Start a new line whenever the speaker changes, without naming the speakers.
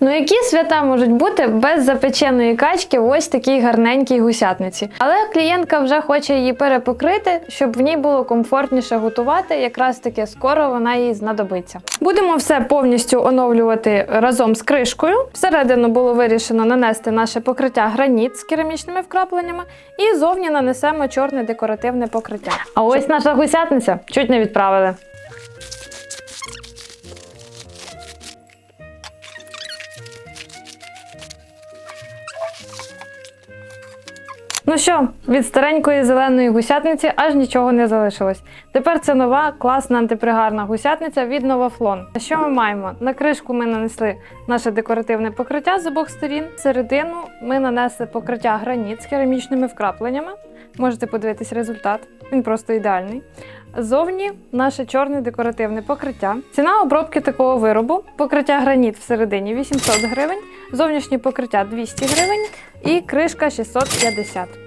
Ну які свята можуть бути без запеченої качки в ось такій гарненькій гусятниці? Але клієнтка вже хоче її перепокрити, щоб в ній було комфортніше готувати. Якраз таки скоро вона їй знадобиться. Будемо все повністю оновлювати разом з кришкою. Всередину було вирішено нанести наше покриття граніт з керамічними вкрапленнями, і зовні нанесемо чорне декоративне покриття. А ось наша гусятниця чуть не відправили. Ну що, від старенької зеленої гусятниці аж нічого не залишилось. Тепер це нова класна антипригарна гусятниця від Новафлон. Що ми маємо? На кришку ми нанесли наше декоративне покриття з обох сторін. Середину ми нанесли покриття граніт з керамічними вкрапленнями. Можете подивитись результат. Він просто ідеальний. Зовні наше чорне декоративне покриття. Ціна обробки такого виробу: покриття граніт всередині 800 гривень, зовнішнє покриття 200 гривень і кришка 650.